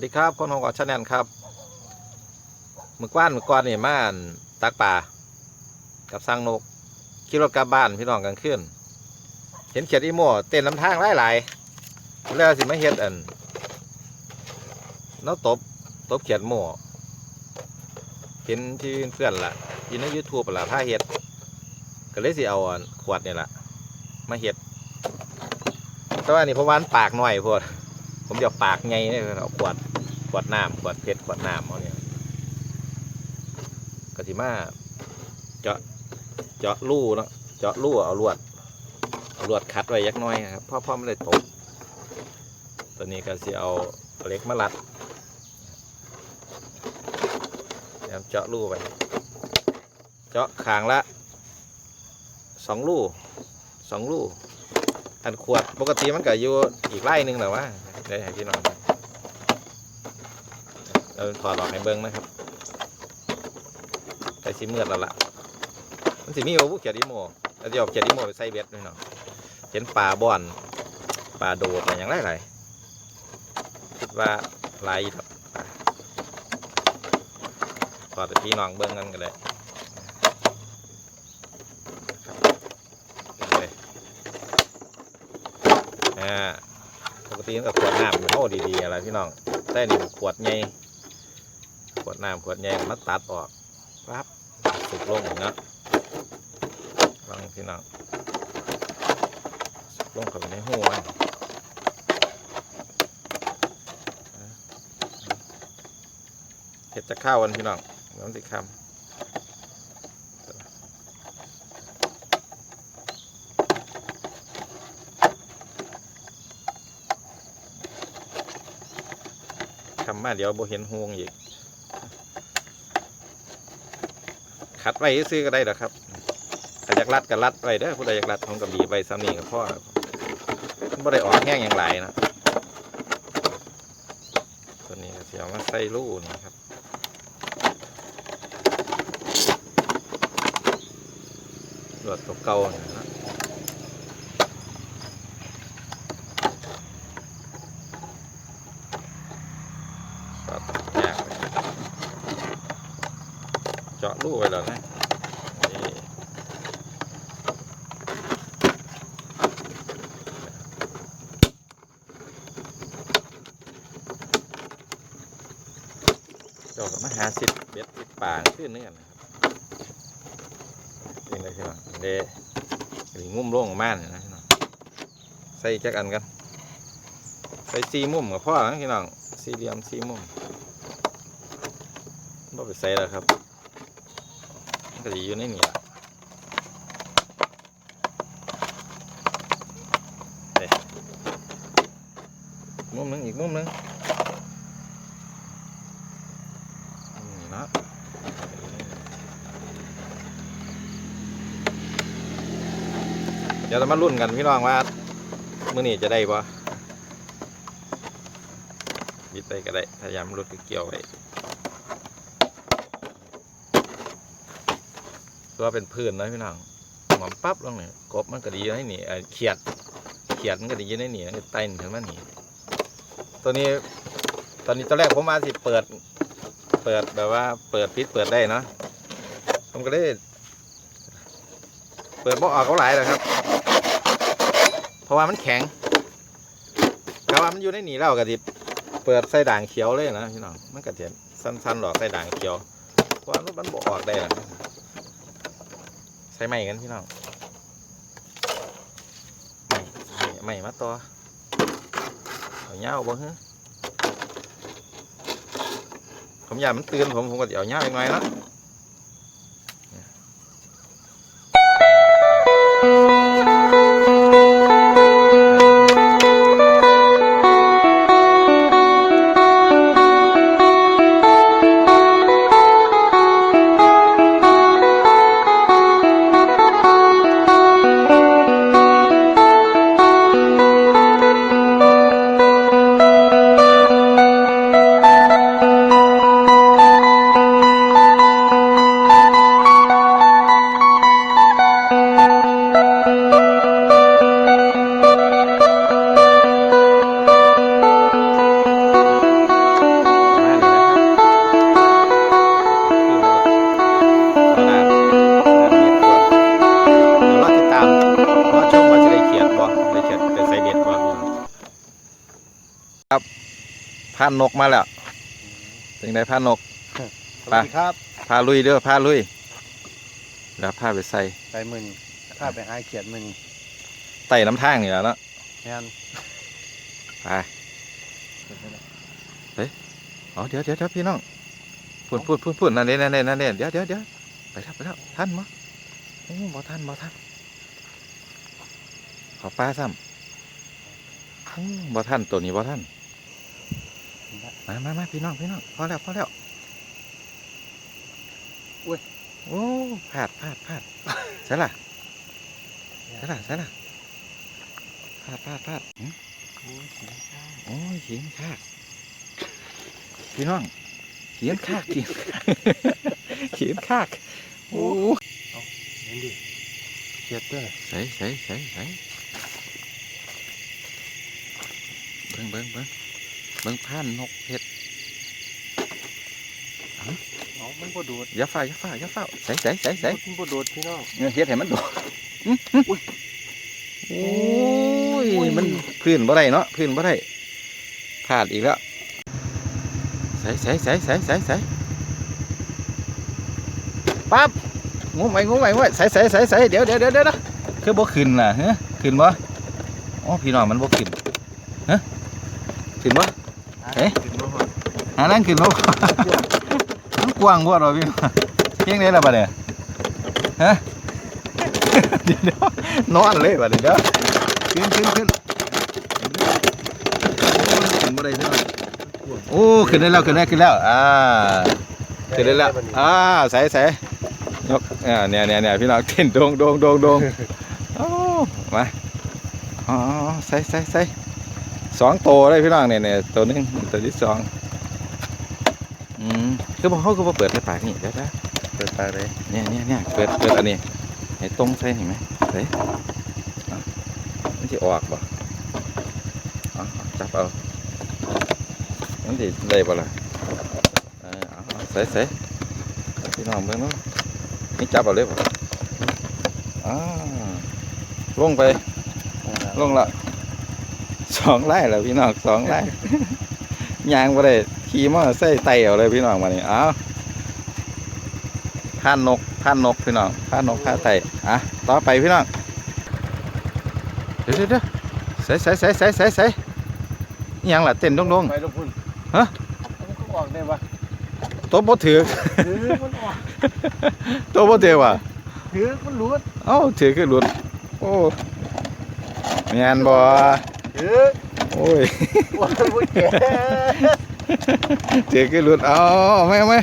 วัสดีครับคนของกอชาแนลครับเมื่อวานเมื่อก่อนนี่มานตักป่า กับสร้างนกขี่รถกลับบ้านพี่น้องกลางคืนเห็นเขียดอีโม่เต้นลำทางหลายหลายๆแล้วสิมาเฮ็ดอันน้าตบตบเขียดโม่เห็นที่เพื่อนล่ะยู่ในยูทูบล่ะผ้าเฮ็ดก็เลยสิเอาขวดนี่ล่ะมาเฮ็ดแต่ว่านี่เพราะว่านปากหน่อยโพด ผมจะปากไงเนี่ยเอาขวดขวดน้ำขวดเพชรขวดน้ำเอาเนี่ยกติมาเจาะเจาะรูเนาะเจาะรูเอาลวดเอาลวดคัดไว้ยักหน้อยครับเพราะพราะมันเลยตกตัวนี้ก็สิเอาเหล็กมาลัดเดี๋ยวเจาะรูไปเจาะขางละสองรูสองรู อันขวดปกติมันก็อยู่อีกไล่หนึ่งแหละว่าได้ให้พี่น้องเราถอดออกให้เบิ้งนะครับใส่สีเมือดแล้วล่ะมันสีมีโอ้เขียดอีโมแล้วจะเอาเขียดอีโมไปใส่เบ็ดพี่น้องเห็นปลาบ่อนปลาโดดอะไรอย่างไรไรคิดว่าหลายครับถอดให้พี่น้องเบิ้งกันก็ได้เลย อ่าปกติมันกับขวดน้ำเท่าดีๆอะไรพี่น้องแต่นี่ขวดใหญ่ขวดน้ำขวดใหญ่มาตัดออกปั๊บสุกลงเนาะฟังพี่น้องลงเข้าไปในหัวเห็ดจะข้ากันพี่น้องน้ำสิคำำมาเดี๋ยวบ่เห็นห่วงอีกขัดไว้ซื้อก็ได้หรอกครับถ้าอยากรัดก็รัดไว้เด้อผู้ใดอยากรัดผมก็บีบไว้ซ้ำนี่กับพ่อครับมันบ่ได้ออกแห้งอย่างไรนะตัวนี้เสียมาใส่ลูนะครับรวดตัวเก่าเนี่ยนะ ก็ยกเจาะรูไว้แล้วนะนี่เจาก็มาหาสิบเบ็ดสิบป่างขึ้นเนื้อนะครับนี่เลยพี่น้องเดหรืองุ่มโล่งออกเนี่ยนะพี่น้องใส่แจักอันกันใส่ซีมุมกับพ่อนะพี่น้องสี่เหลี่ยมสี่มุม บ่ไปใส่แล้วครับก็จะอยู่ในนี่ละเด้มุมหนึงอีกมุมหนึงนี่นะเดี๋ยวเรามาลุ้นกันพี่น้องว่ามื้อนี้จะได้ปะบิดไปก็ได้พยายามลดเกี่ยวไว้ ตัวเป็นพื้นนะพี่น้องหมอมปั๊บลงเนี่ยกบมันก็ดีอยู่ในนี่เขียดเขียดมันก็ดีอยู่ในนี่มันก็ไต่ถึงมันนี่ตัวนี้ตอนนี้ตอนแรกผมมาสิเปิด เปิดแบบว่าเปิดปิดเปิดได้เนาะผมก็ได้เปิดบ่ออกเขาหลายเลยครับ เพราะว่ามันแข็งถ้าะว่ามันอยู่ในหนีแล้วก็ดิเปิดใส่ด่างเขียวเลยนะพี่น้องมันก็จะสั้นๆหรอกใส่ด่างเขียวเพราะว่ามันบออกได้นะ ส่ใหม่กันพี่น้องใหม่ใหม่มาต่อเอาเงาบ่ฮะผมอยากมันเตือนผมผมก็จะเอาเงาอีกหน่อยเนาะพานนกมาแล้วถึงได้พานนก สวัสดีครับพาลุยเด้อพาลุยแล้วพาไปใส่ไปมือนี้ข้าไปหาเขียดมือนี้ไต่น้ำทางนี่แหล้วเนาะแมนไปอ๋อเดี๋ยวเดี๋ยวเดี๋ยวพี่น้องพูดพูดพูดพูดนั่นเด้นั่นเด้นั่นเด้เดี๋ยวเดี๋ยวเดี๋ยวไปแล้วไปแล้วท่านมั้โอ้บ่ท่านบ่ท่านขอปลาซ้ำโอ้บ่ท่านตัวนี้บ่ท่าน มามามาพี่น้องพี่น้องพอแล้วพอแล้วโอ้พลาดพลาดพลาดใช่ล่ะใช่ล่ะใช่ล่ะพลาดพลาดพลาดหึโอ้ยเขียนคากพี่น้องเขียนคากเขียนเขียนคากโอ้เห็นดิเขียดเด้อใส่ใส่ใส่ใส่เบิ้งเบิ้งเบิ้ง เบิ้งผ่านนกเห็ดเอามันบ่โดดอย่าฝ้าอย่าฝ้าอย่าฝ้าใส่ใส่ใส่ใส่มันบ่โดดพี่น้องเฮ็ดให้มันโดดอื้ออื้อโอ้ยมันพื้นบ่ได้เนาะพื้นบ่ได้พลาดอีกแล้วใส่ใส่ใส่ใส่ใส่ใส่ปั๊บงูใหม่งูใหม่งูใหม่ใส่ใส่ใส่ใส่เดี๋ยวเดี๋ยวเดี๋ยวเดี๋ยวนะคือบ่ขึ้นล่ะฮะขึ้นบ่อ๋อพี่น้องมันบ่ขึ้นฮะขึ้นบ่ เอ๊ะขึ้นมาฮอดหานั่งขึ้นบ่มันกว้างบ่ดอกพี่เพียงนี้ละบัดเนี่ยฮะเดี๋ยวนอนเลยบัดนี้เดี๋ยวขึ้นขึ้นขึ้นโอ้ขึ้นบ่ได้พี่น้องโอ้ขึ้นได้แล้วขึ้นได้ขึ้นแล้วอ่าขึ้นได้แล้วอ่าใส่ใส่ยกเนี่ยเนี่ยเนี่ยพี่น้องเต้นโดงโดงโดงโดงโอ้มาอ๋อใส่ใส่ใส่ สองตัวเลยพี่น้องเนี่ยเนี่ยตัวหนึงตัวที่สองอืมคือบอกเขาคือบ่เปิดในปากนี่เดี๋ยวนะเปิดปากเลยเนี่ยเนี่ยเนี่ยเปิดเปิดอันนี้ให้ตรงใส่เห็นไหมเฮ้ยอะมันจะออกบ่อ๋อจับเอามันจะได้บ่ล่ะเออเอาเอาใส่ใส่พี่น้องเบิ่งเนาะนี่จับเอาเลยบ่อ่าลงไปลงละ สองไร่แล้วพี่น้องสองไร่ยางไปเลยขี่มอเตอร์ไซค์ไต่เอาเลยพี่น้องมานี่เอาผ่านนกผ่านนกพี่น้องผ่านนกผ่านไต่อะต่อไปพี่น้องเดี๋ยวเดี๋ยวเดี๋ยวใส่ใส่ใส่ใส่ใส่ใส่อิหยังล่ะเต้นดงไปลงพุ่นฮะมันก็ออกได้วะๆตัวบ่ถือถือมันออกตัวบ่ถือว่ะถือมันหลุดเอ้าถือคือหลุดโอ้แม่นบ่ ถือโอ้ยว่ามันบ่แก่ถือคือหลุดเอาเอาไหมเอาไหม